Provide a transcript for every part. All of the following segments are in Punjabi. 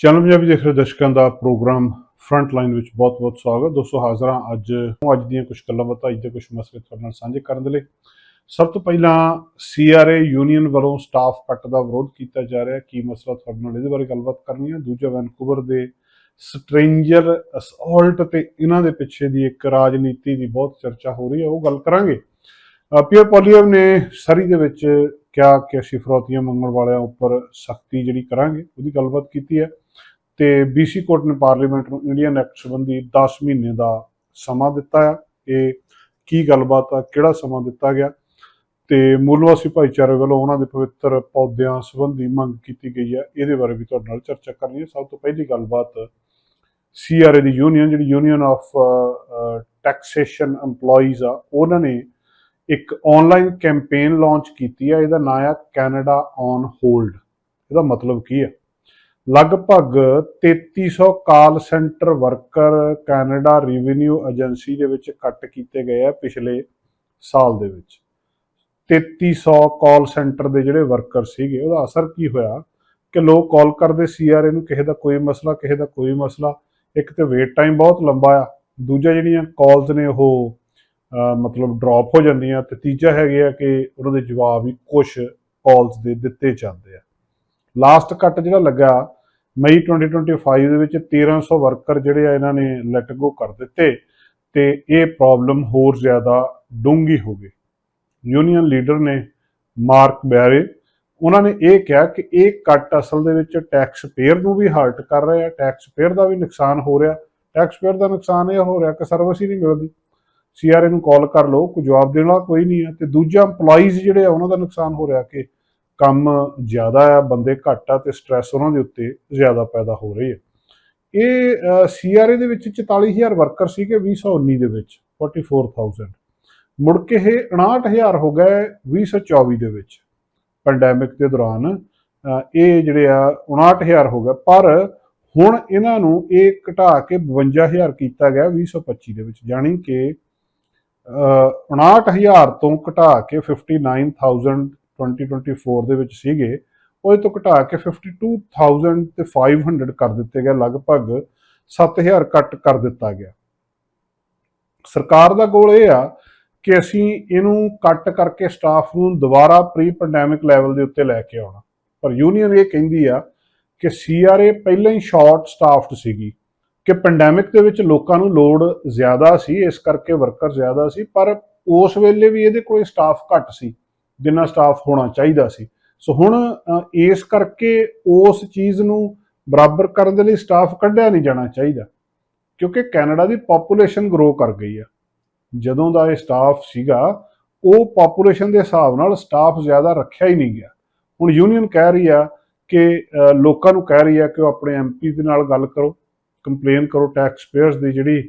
ਚੈਨਲ ਪੰਜਾਬੀ ਦੇਖ ਰਹੇ ਦਰਸ਼ਕਾਂ ਦਾ ਪ੍ਰੋਗਰਾਮ ਫਰੰਟ ਲਾਈਨ ਵਿੱਚ ਬਹੁਤ-ਬਹੁਤ ਸਵਾਗਤ। ਦੋਸਤੋ, ਹਾਜ਼ਰਾਂ ਅੱਜ ਅੱਜ ਦੀਆਂ ਕੁਝ ਗੱਲਾਂ ਬਾਤਾਂ, ਅੱਜ ਦੇ ਕੁਝ ਮਸਲੇ ਤੁਹਾਡੇ ਨਾਲ ਸਾਂਝੇ ਕਰਨ ਦੇ ਲਈ। ਸਭ ਤੋਂ ਪਹਿਲਾਂ ਸੀਆਰਏ ਯੂਨੀਅਨ ਵੱਲੋਂ ਸਟਾਫ ਕੱਟ ਦਾ ਵਿਰੋਧ ਕੀਤਾ ਜਾ ਰਿਹਾ। ਕੀ ਮਸਲਾ ਤੁਹਾਡੇ ਨਾਲ ਇਹਦੇ ਬਾਰੇ ਗੱਲਬਾਤ ਕਰਨੀ ਹੈ? ਦੂਜਾ ਵੈਨਕੂਵਰ ਦੇ ਸਟ੍ਰੇਂਜਰ ਅਸੌਲਟ ਤੇ ਇਹਨਾਂ ਦੇ ਪਿੱਛੇ ਦੀ ਇੱਕ ਰਾਜਨੀਤੀ ਦੀ ਬਹੁਤ ਚਰਚਾ ਹੋ ਰਹੀ ਹੈ, ਉਹ ਗੱਲ ਕਰਾਂਗੇ। ਪੀਅਰ ਪੋਲੀਅਮ ਨੇ ਸਰੀ ਦੇ ਵਿੱਚ ਕਿਹਾ ਕਿ ਅਸੀਂ ਫਰੋਤੀਆਂ ਮੰਗਣ ਵਾਲਿਆਂ ਉੱਪਰ ਸਖਤੀ ਜਿਹੜੀ ਕਰਾਂਗੇ, ਉਹਦੀ ਗੱਲਬਾਤ ਕੀਤੀ ਹੈ। ਤੇ ਬੀਸੀ ਕੋਰਟ ਨੇ ਪਾਰਲੀਮੈਂਟ ਨੂੰ ਇੰਡੀਅਨ ਐਕਟ ਸੰਬੰਧੀ 10 ਮਹੀਨੇ ਦਾ ਸਮਾਂ ਦਿੱਤਾ ਹੈ ਇਹ ਕੀ ਗੱਲਬਾਤ ਆ, ਕਿਹੜਾ ਸਮਾਂ ਦਿੱਤਾ ਗਿਆ? ਤੇ ਮੂਲਵਾਸੀ ਭਾਈਚਾਰੇ ਵੱਲੋਂ ਉਹਨਾਂ ਦੇ ਪਵਿੱਤਰ ਪੌਦਿਆਂ ਸੰਬੰਧੀ ਮੰਗ ਕੀਤੀ ਗਈ ਹੈ ਇਹਦੇ ਬਾਰੇ ਵੀ ਤੁਹਾਡੇ ਨਾਲ ਚਰਚਾ ਕਰਨੀ ਹੈ ਸਭ ਤੋਂ ਪਹਿਲੀ ਗੱਲਬਾਤ ਸੀਆਰਏ ਦੀ ਯੂਨੀਅਨ ਜਿਹੜੀ ਯੂਨੀਅਨ ਆਫ ਟੈਕਸੇਸ਼ਨ EMPLOYEES ਆ, ਉਹਨਾਂ ਨੇ ਇੱਕ ਆਨਲਾਈਨ ਕੈਂਪੇਨ ਲਾਂਚ ਕੀਤੀ ਹੈ ਇਹਦਾ ਨਾਮ ਹੈ ਕੈਨੇਡਾ ਔਨ ਹੋਲਡ ਇਹਦਾ ਮਤਲਬ ਕੀ ਹੈ ਲਗਭਗ 3300 call centre worker Canada revenue agency ਦੇ ਵਿੱਚ ਕੱਟ ਕੀਤੇ ਗਏ ਆ ਪਿਛਲੇ ਸਾਲ ਦੇ ਵਿੱਚ। 3300 ਕਾਲ ਸੈਂਟਰ ਦੇ ਜਿਹੜੇ ਵਰਕਰ ਸੀਗੇ, ਉਹਦਾ ਅਸਰ ਕੀ ਹੋਇਆ ਕਿ ਲੋਕ ਕਾਲ ਕਰਦੇ ਸੀਆਰਏ ਨੂੰ, ਕਿਸੇ ਦਾ ਕੋਈ ਮਸਲਾ, ਕਿਸੇ ਦਾ ਕੋਈ ਮਸਲਾ। ਇੱਕ ਤੇ ਵੇਟ ਟਾਈਮ ਬਹੁਤ ਲੰਬਾ ਆ। ਦੂਜਾ ਜਿਹੜੀਆਂ ਕਾਲਸ ਨੇ ਉਹ ਮਤਲਬ ਡ੍ਰੌਪ ਹੋ ਜਾਂਦੀਆਂ ਤੇ ਤੀਜਾ ਹੈਗੇ ਆ ਕਿ ਉਹਨਾਂ ਦੇ ਜਵਾਬ ਵੀ ਕੁਝ ਕਾਲਸ ਦੇ ਦਿੱਤੇ ਜਾਂਦੇ ਆ। ਲਾਸਟ ਕੱਟ ਜਿਹੜਾ ਲੱਗਾ ਮਈ 2025 ਦੇ ਵਿੱਚ 1300 ਵਰਕਰ ਜਿਹੜੇ ਆ ਇਹਨਾਂ ਨੇ ਲੈਟ ਗੋ ਕਰ ਦਿੱਤੇ ਤੇ ਇਹ ਪ੍ਰੋਬਲਮ ਹੋਰ ਜ਼ਿਆਦਾ ਡੂੰਗੀ ਹੋ ਗਈ। ਯੂਨੀਅਨ ਲੀਡਰ ਨੇ ਮਾਰਕ ਬੈਰੇ, ਉਹਨਾਂ ਨੇ ਇਹ ਕਿਹਾ ਕਿ ਇਹ ਕੱਟ ਅਸਲ ਦੇ ਵਿੱਚ ਟੈਕਸ ਪੇਅਰ ਨੂੰ ਵੀ ਹਰਟ ਕਰ ਰਿਹਾ ਹੈ ਟੈਕਸ ਪੇਅਰ ਦਾ ਵੀ ਨੁਕਸਾਨ ਹੋ ਰਿਹਾ। ਟੈਕਸ ਪੇਅਰ ਦਾ ਨੁਕਸਾਨ ਇਹ ਹੋ ਰਿਹਾ ਕਿ ਸਰਵਿਸ ਹੀ ਨਹੀਂ ਮਿਲਦੀ। ਸੀਆਰਏ ਨੂੰ ਕਾਲ ਕਰ ਲਓ, ਕੋਈ ਜਵਾਬ ਦੇਣ ਵਾਲਾ ਕੋਈ ਨਹੀਂ ਹੈ ਤੇ ਦੂਜਾ EMPLOYEES ਜਿਹੜੇ ਆ, ਉਹਨਾਂ ਦਾ ਨੁਕਸਾਨ ਹੋ ਰਿਹਾ ਕਿ ਕੰਮ ਜ਼ਿਆਦਾ ਆ ਬੰਦੇ ਘੱਟ ਆ ਤੇ ਸਟ੍ਰੈਸ ਉਹਨਾਂ ਦੇ ਉੱਤੇ ਜ਼ਿਆਦਾ ਪੈਦਾ ਹੋ ਰਹੀ ਹੈ। ਇਹ ਸੀਆਰਏ ਦੇ ਵਿੱਚ 44000 ਵਰਕਰ ਸੀਗੇ 2019 ਦੇ ਵਿੱਚ 44000 ਮੁੜ ਕੇ ਇਹ 59000 ਹੋ ਗਏ 2024 ਦੇ ਵਿੱਚ ਪੈਂਡੈਮਿਕ ਦੇ ਦੌਰਾਨ। ਇਹ ਜਿਹੜੇ ਆ 59000 ਹੋ ਗਏ ਪਰ ਹੁਣ ਇਹਨਾਂ ਨੂੰ ਇਹ ਘਟਾ ਕੇ 52000 ਕੀਤਾ ਗਿਆ 2025 ਦੇ ਵਿੱਚ ਜਾਣੀ ਕਿ ਅ, 59000 ਤੋਂ ਘਟਾ ਕੇ 59000 2024 ਦੇ ਵਿੱਚ ਸੀਗੇ ਉਹਦੇ ਤੋਂ ਘਟਾ ਕੇ 52000 ਤੇ 500 ਕਰ ਦਿੱਤੇ ਗਏ, ਲਗਭਗ 7000 ਕੱਟ ਕਰ ਦਿੱਤਾ ਗਿਆ। ਸਰਕਾਰ ਦਾ ਗੋਲ ਇਹ ਆ ਕਿ ਅਸੀਂ ਇਹਨੂੰ ਕੱਟ ਕਰਕੇ ਸਟਾਫ ਨੂੰ ਦੁਬਾਰਾ ਪ੍ਰੀ ਪੈਂਡੈਮਿਕ ਲੈਵਲ ਦੇ ਉੱਤੇ ਲੈ ਕੇ ਆਉਣਾ। ਪਰ ਯੂਨੀਅਨ ਇਹ ਕਹਿੰਦੀ ਆ ਕਿ ਸੀਆਰਏ ਪਹਿਲਾਂ ਹੀ ਸ਼ਾਰਟ ਸਟਾਫਡ ਸੀਗੀ, ਕਿ ਪੈਂਡੈਮਿਕ ਦੇ ਵਿੱਚ ਲੋਕਾਂ ਨੂੰ ਲੋਡ ਜ਼ਿਆਦਾ ਸੀ, ਇਸ ਕਰਕੇ ਵਰਕਰ ਜ਼ਿਆਦਾ ਸੀ, ਪਰ ਉਸ ਵੇਲੇ ਵੀ ਇਹਦੇ ਕੋਲ ਸਟਾਫ ਘੱਟ ਸੀ। ਜਿੰਨਾ ਸਟਾਫ ਹੋਣਾ ਚਾਹੀਦਾ ਸੀ। ਸੋ ਹੁਣ ਇਸ ਕਰਕੇ ਉਸ ਚੀਜ਼ ਨੂੰ ਬਰਾਬਰ ਕਰਨ ਦੇ ਲਈ ਸਟਾਫ ਕੱਢਿਆ ਨਹੀਂ ਜਾਣਾ ਚਾਹੀਦਾ। ਕਿਉਂਕਿ ਕੈਨੇਡਾ ਦੀ ਪੋਪੂਲੇਸ਼ਨ ਗਰੋ ਕਰ ਗਈ ਆ। ਜਦੋਂ ਦਾ ਇਹ ਸਟਾਫ ਸੀਗਾ, ਉਹ ਪੋਪੂਲੇਸ਼ਨ ਦੇ ਹਿਸਾਬ ਨਾਲ ਸਟਾਫ ਜ਼ਿਆਦਾ ਰੱਖਿਆ ਹੀ ਨਹੀਂ ਗਿਆ। ਹੁਣ ਯੂਨੀਅਨ ਕਹਿ ਰਹੀ ਆ ਕਿ ਲੋਕਾਂ ਨੂੰ ਕਹਿ ਰਹੀ ਆ ਕਿ ਉਹ ਆਪਣੇ ਐਮਪੀ ਦੇ ਨਾਲ ਗੱਲ ਕਰੋ ਕੰਪਲੇਨ ਕਰੋ ਟੈਕਸ ਪੇਅਰਸ ਦੀ ਜਿਹੜੀ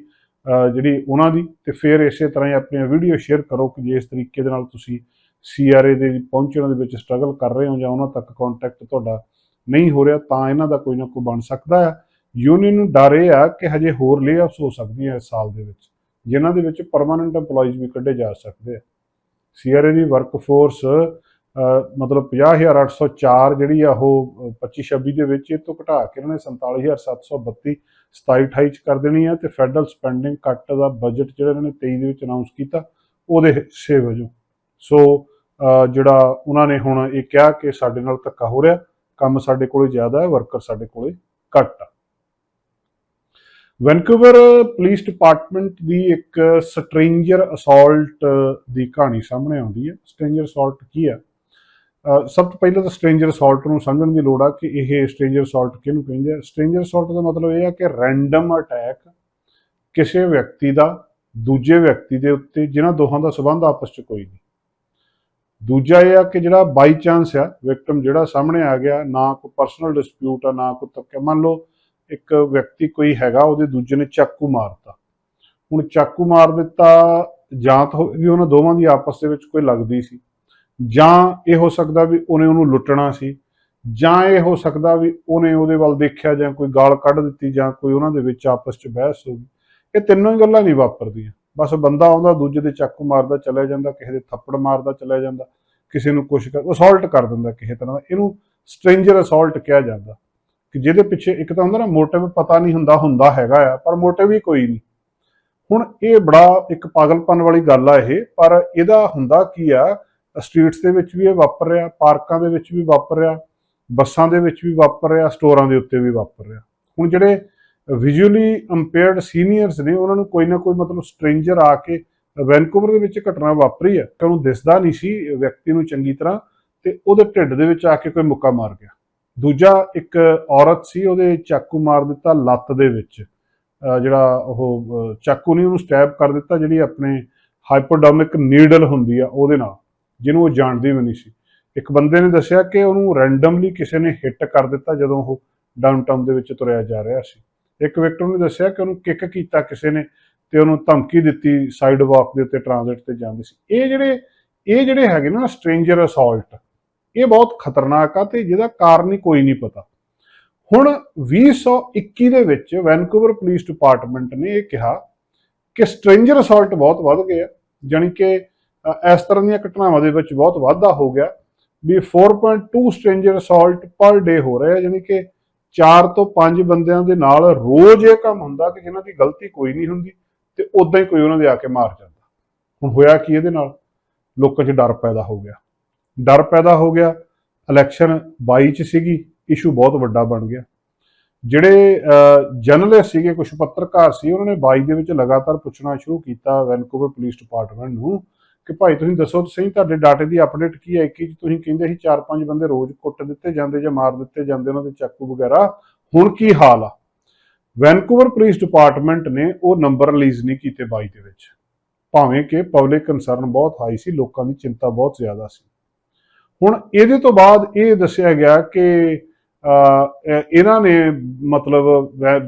ਜਿਹੜੀ ਉਹਨਾਂ ਦੀ, ਤੇ ਫਿਰ ਇਸੇ ਤਰ੍ਹਾਂ ਹੀ ਆਪਣੀਆਂ ਵੀਡੀਓ ਸ਼ੇਅਰ ਕਰੋ ਕਿ ਜੇ ਇਸ ਤਰੀਕੇ ਦੇ ਨਾਲ ਤੁਸੀਂ ਸੀਆਰਏ ਦੇ ਪਹੁੰਚਣ ਦੇ ਵਿੱਚ ਸਟਰਗਲ ਕਰ ਰਹੇ ਹੋ ਜਾਂ ਉਹਨਾਂ ਤੱਕ ਕੰਟੈਕਟ ਤੁਹਾਡਾ ਨਹੀਂ ਹੋ ਰਿਹਾ, ਤਾਂ ਇਹਨਾਂ ਦਾ ਕੋਈ ਨਾ ਕੋਈ ਬਣ ਸਕਦਾ ਹੈ ਯੂਨੀਅਨ ਨੂੰ ਡਰ ਇਹ ਆ ਕਿ ਹਜੇ ਹੋਰ ਲੇਆਫਸ ਹੋ ਸਕਦੀਆਂ ਇਸ ਸਾਲ ਦੇ ਵਿੱਚ, ਜਿਨ੍ਹਾਂ ਦੇ ਵਿੱਚ ਪਰਮਾਨੈਂਟ EMPLOYEES ਵੀ ਕੱਢੇ ਜਾ ਸਕਦੇ ਆ। ਸੀਆਰਏ ਦੀ ਵਰਕਫੋਰਸ ਮਤਲਬ 50804 ਜਿਹੜੀ ਆ ਉਹ 25 26 ਦੇ ਵਿੱਚ ਇਹ ਤੋਂ ਘਟਾ ਕੇ ਇਹਨਾਂ ਨੇ 47732 27 28 ਚ ਕਰ ਦੇਣੀ ਆ ਤੇ ਫੈਡਰਲ ਸਪੈਂਡਿੰਗ ਕੱਟ ਦਾ ਬਜਟ ਜਿਹੜਾ ਇਹਨਾਂ ਨੇ 23 ਦੇ ਵਿੱਚ ਅਨਾਉਂਸ ਕੀਤਾ, ਉਹਦੇ ਹਿੱਸੇ ਵਜੋਂ। ਸੋ ਜਿਹੜਾ ਉਹਨਾਂ ਨੇ ਹੁਣ ਇਹ ਕਿਹਾ ਕਿ ਸਾਡੇ ਨਾਲ ਧੱਕਾ ਹੋ ਰਿਹਾ, ਕੰਮ ਸਾਡੇ ਕੋਲੇ ਜ਼ਿਆਦਾ ਹੈ ਵਰਕਰ ਸਾਡੇ ਕੋਲੇ ਘੱਟ ਆ। ਵੈਨਕੂਵਰ ਪੁਲਿਸ ਡਿਪਾਰਟਮੈਂਟ ਦੀ ਇੱਕ ਸਟ੍ਰੇਂਜਰ ਅਸੌਲਟ ਦੀ ਕਹਾਣੀ ਸਾਹਮਣੇ ਆਉਂਦੀ ਹੈ। ਸਟ੍ਰੇਂਜਰ ਅਸੌਲਟ ਕੀ ਹੈ? ਸਭ ਤੋਂ ਪਹਿਲਾਂ ਤਾਂ ਸਟ੍ਰੇਂਜਰ ਅਸੌਲਟ ਨੂੰ ਸਮਝਣ ਦੀ ਲੋੜ ਆ ਕਿ ਇਹ ਸਟ੍ਰੇਂਜਰ ਅਸੌਲਟ ਕਿਹਨੂੰ ਕਹਿੰਦੇ ਆ? ਸਟ੍ਰੇਂਜਰ ਅਸੌਲਟ ਦਾ ਮਤਲਬ ਇਹ ਆ ਕਿ ਰੈਂਡਮ ਅਟੈਕ ਕਿਸੇ ਵਿਅਕਤੀ ਦਾ, ਦੂਜੇ ਵਿਅਕਤੀ ਦੇ ਉੱਤੇ, ਜਿਨ੍ਹਾਂ ਦੋਹਾਂ ਦਾ ਸਬੰਧ ਆਪਸ 'ਚ ਕੋਈ ਨਹੀਂ। ਦੂਜਾ ਇਹ ਆ ਕਿ ਜਿਹੜਾ ਬਾਈ ਚਾਂਸ ਆ ਵਿਕਟਮ ਜਿਹੜਾ ਸਾਹਮਣੇ ਆ ਗਿਆ, ਨਾ ਕੋਈ ਪਰਸਨਲ ਡਿਸਪਿਊਟ ਆ, ਨਾ ਕੋਈ ਤੱਕੇ, ਮੰਨ ਲਓ ਇੱਕ ਵਿਅਕਤੀ ਕੋਈ ਹੈਗਾ, ਉਹਦੇ ਦੂਜੇ ਨੇ ਚਾਕੂ ਮਾਰਤਾ। ਹੁਣ ਚਾਕੂ ਮਾਰ ਦਿੱਤਾ, ਜਾਂ ਤਾਂ ਵੀ ਉਹਨਾਂ ਦੋਵਾਂ ਦੀ ਆਪਸ ਦੇ ਵਿੱਚ ਕੋਈ ਲੱਗਦੀ ਸੀ, ਜਾਂ ਇਹ ਹੋ ਸਕਦਾ ਵੀ ਉਹਨੇ ਉਹਨੂੰ ਲੁੱਟਣਾ ਸੀ, ਜਾਂ ਇਹ ਹੋ ਸਕਦਾ ਵੀ ਉਹਨੇ ਉਹਦੇ ਵੱਲ ਦੇਖਿਆ ਜਾਂ ਕੋਈ ਗਾਲ ਕੱਢ ਦਿੱਤੀ ਜਾਂ ਕੋਈ ਉਹਨਾਂ ਦੇ ਵਿੱਚ ਆਪਸ 'ਚ ਬਹਿਸ ਹੋ ਗਈ। ਇਹ ਤਿੰਨੋਂ ਹੀ ਗੱਲਾਂ ਨਹੀਂ ਵਾਪਰਦੀਆਂ। ਬਸ ਬੰਦਾ ਆਉਂਦਾ, ਦੂਜੇ ਦੇ ਚਾਕੂ ਮਾਰਦਾ ਚਲਿਆ ਜਾਂਦਾ, ਕਿਸੇ ਦੇ ਥੱਪੜ ਮਾਰਦਾ ਚਲਿਆ ਜਾਂਦਾ, ਕਿਸੇ ਨੂੰ ਕੁਛ ਕਰ ਅਸੌਲਟ ਕਰ ਦਿੰਦਾ ਕਿਸੇ ਤਰ੍ਹਾਂ ਦਾ। ਇਹਨੂੰ ਸਟ੍ਰੇਂਜਰ ਅਸੌਲਟ ਕਿਹਾ ਜਾਂਦਾ। ਕਿ ਜਿਹਦੇ ਪਿੱਛੇ ਇੱਕ ਤਾਂ ਹੁੰਦਾ ਨਾ ਮੋਟਿਵ ਪਤਾ ਨਹੀਂ ਹੁੰਦਾ ਹੁੰਦਾ ਹੈਗਾ ਆ, ਪਰ ਮੋਟਿਵ ਹੀ ਕੋਈ ਨਹੀਂ। ਹੁਣ ਇਹ ਬੜਾ ਇੱਕ ਪਾਗਲਪਨ ਵਾਲੀ ਗੱਲ ਆ ਇਹ, ਪਰ ਇਹਦਾ ਹੁੰਦਾ ਕੀ ਆ ਸਟਰੀਟਸ ਦੇ ਵਿੱਚ ਵੀ ਇਹ ਵਾਪਰ ਰਿਹਾ, ਪਾਰਕਾਂ ਦੇ ਵਿੱਚ ਵੀ ਵਾਪਰ ਰਿਹਾ, ਬੱਸਾਂ ਦੇ ਵਿੱਚ ਵੀ ਵਾਪਰ ਰਿਹਾ, ਸਟੋਰਾਂ ਦੇ ਉੱਤੇ ਵੀ ਵਾਪਰ ਰਿਹਾ। ਹੁਣ ਜਿਹੜੇ ਵਿਜ਼ੂਅਲੀ ਇੰਪੇਅਰਡ ਸੀਨੀਅਰਸ ਨੇ ਉਹਨਾਂ ਨੂੰ ਕੋਈ ਨਾ ਕੋਈ ਮਤਲਬ ਸਟ੍ਰੇਂਜਰ ਆ ਕੇ ਵੈਨਕੂਵਰ ਦੇ ਵਿੱਚ ਘਟਨਾ ਵਾਪਰੀ ਹੈ ਕਿ ਉਹਨੂੰ ਦਿਸਦਾ ਨਹੀਂ ਸੀ ਵਿਅਕਤੀ ਨੂੰ ਚੰਗੀ ਤਰ੍ਹਾਂ ਤੇ ਉਹਦੇ ਢਿੱਡ ਦੇ ਵਿੱਚ ਆ ਕੇ ਕੋਈ ਮੁੱਕਾ ਮਾਰ ਗਿਆ। ਦੂਜਾ ਇੱਕ ਔਰਤ ਸੀ, ਉਹਦੇ ਚਾਕੂ ਮਾਰ ਦਿੱਤਾ ਲੱਤ ਦੇ ਵਿੱਚ। ਜਿਹੜਾ ਉਹ ਚਾਕੂ ਨਹੀਂ ਉਹਨੂੰ ਸਟੈਬ ਕਰ ਦਿੱਤਾ, ਜਿਹੜੀ ਆਪਣੇ ਹਾਈਪੋਡੋਮਿਕ ਨੀਡਲ ਹੁੰਦੀ ਆ ਉਹਦੇ ਨਾਲ, ਜਿਹਨੂੰ ਉਹ ਜਾਣਦੀ ਵੀ ਨਹੀਂ ਸੀ। ਇੱਕ ਬੰਦੇ ਨੇ ਦੱਸਿਆ ਕਿ ਉਹਨੂੰ ਰੈਂਡਮਲੀ ਕਿਸੇ ਨੇ ਹਿੱਟ ਕਰ ਦਿੱਤਾ ਜਦੋਂ ਉਹ ਡਾਊਨਟਾਊਨ ਦੇ ਵਿੱਚ ਤੁਰਿਆ ਜਾ ਰਿਹਾ ਸੀ। ਇੱਕ ਵਿਕਟਮ ਨੇ ਦੱਸਿਆ ਕਿ ਉਹਨੂੰ ਕਿੱਕ ਕੀਤਾ ਕਿਸੇ ਨੇ ਤੇ ਉਹਨੂੰ ਧਮਕੀ ਦਿੱਤੀ ਸਾਈਡ ਵਾਕ ਦੇ ਉੱਤੇ ਟ੍ਰਾਂਜ਼ਿਟ ਤੇ ਜਾਂਦੇ ਸੀ। ਇਹ ਜਿਹੜੇ ਇਹ ਜਿਹੜੇ ਹੈਗੇ ਨਾ ਸਟ੍ਰੇਂਜਰ ਅਸੌਲਟ ਇਹ ਬਹੁਤ ਖਤਰਨਾਕ ਆ ਤੇ ਜਿਹਦਾ ਕਾਰਨ ਹੀ ਕੋਈ ਨਹੀਂ ਪਤਾ। ਹੁਣ 2021 ਦੇ ਵਿੱਚ ਵੈਨਕੂਵਰ ਪੁਲਿਸ ਡਿਪਾਰਟਮੈਂਟ ਨੇ ਇਹ ਕਿਹਾ ਕਿ ਸਟ੍ਰੇਂਜਰ ਅਸੌਲਟ ਬਹੁਤ ਵੱਧ ਗਏ ਆ ਜਾਣੀ ਕਿ ਇਸ ਤਰ੍ਹਾਂ ਦੀਆਂ ਘਟਨਾਵਾਂ ਦੇ ਵਿੱਚ ਬਹੁਤ ਵਾਧਾ ਹੋ ਗਿਆ ਵੀ 4.2 ਸਟ੍ਰੇਂਜਰ ਅਸੌਲਟ ਪਰ ਡੇ ਹੋ ਰਿਹਾ, ਜਾਣੀ ਕਿ ਚਾਰ ਤੋਂ ਪੰਜ ਬੰਦਿਆਂ ਦੇ ਨਾਲ ਰੋਜ਼ ਇਹ ਕੰਮ ਹੁੰਦਾ ਕਿ ਜਿਨ੍ਹਾਂ ਦੀ ਗਲਤੀ ਕੋਈ ਨਹੀਂ ਹੁੰਦੀ ਤੇ ਉਦਾਂ ਹੀ ਕੋਈ ਉਹਨਾਂ ਦੇ ਆ ਕੇ ਮਾਰ ਜਾਂਦਾ। ਹੁਣ ਹੋਇਆ ਕੀ ਇਹਦੇ ਨਾਲ? ਲੋਕਾਂ 'ਚ ਡਰ ਪੈਦਾ ਹੋ ਗਿਆ। ਡਰ ਪੈਦਾ ਹੋ ਗਿਆ ਇਲੈਕਸ਼ਨ 22 ਚ ਸੀਗੀ ਇਸ਼ੂ ਬਹੁਤ ਵੱਡਾ ਬਣ ਗਿਆ। ਜਿਹੜੇ ਜਰਨਲਿਸਟ ਸੀਗੇ ਕੁਝ ਪੱਤਰਕਾਰ ਸੀ, ਉਹਨਾਂ ਨੇ 22 ਦੇ ਵਿੱਚ ਲਗਾਤਾਰ ਪੁੱਛਣਾ ਸ਼ੁਰੂ ਕੀਤਾ ਵੈਨਕੂਵਰ ਪੁਲਿਸ ਡਿਪਾਰਟਮੈਂਟ ਨੂੰ ਕਿ ਭਾਈ ਤੁਸੀਂ ਦੱਸੋ ਤਾਂ ਸਹੀ ਤੁਹਾਡੇ ਡਾਟੇ ਦੀ ਅਪਡੇਟ ਕੀ ਹੈ? ਕਿ ਤੁਸੀਂ ਕਹਿੰਦੇ ਸੀ 4-5 ਬੰਦੇ ਰੋਜ਼ ਕੁੱਟ ਦਿੱਤੇ ਜਾਂਦੇ ਜਾਂ ਮਾਰ ਦਿੱਤੇ ਜਾਂਦੇ, ਉਹਨਾਂ ਦੇ ਚਾਕੂ ਵਗੈਰਾ। ਹੁਣ ਕੀ ਹਾਲ ਆ? ਵੈਨਕੂਵਰ ਪੁਲਿਸ ਡਿਪਾਰਟਮੈਂਟ ਨੇ ਉਹ ਨੰਬਰ ਰਿਲੀਜ਼ ਨਹੀਂ ਕੀਤੇ 22 ਦੇ ਵਿੱਚ। ਭਾਵੇਂ ਕਿ ਪਬਲਿਕ ਕੰਸਰਨ ਬਹੁਤ ਹਾਈ ਸੀ, ਲੋਕਾਂ ਦੀ ਚਿੰਤਾ ਬਹੁਤ ਜ਼ਿਆਦਾ ਸੀ। ਹੁਣ ਇਹਦੇ ਤੋਂ ਬਾਅਦ ਇਹ ਦੱਸਿਆ ਗਿਆ ਕਿ ਇਹਨਾਂ ਨੇ ਮਤਲਬ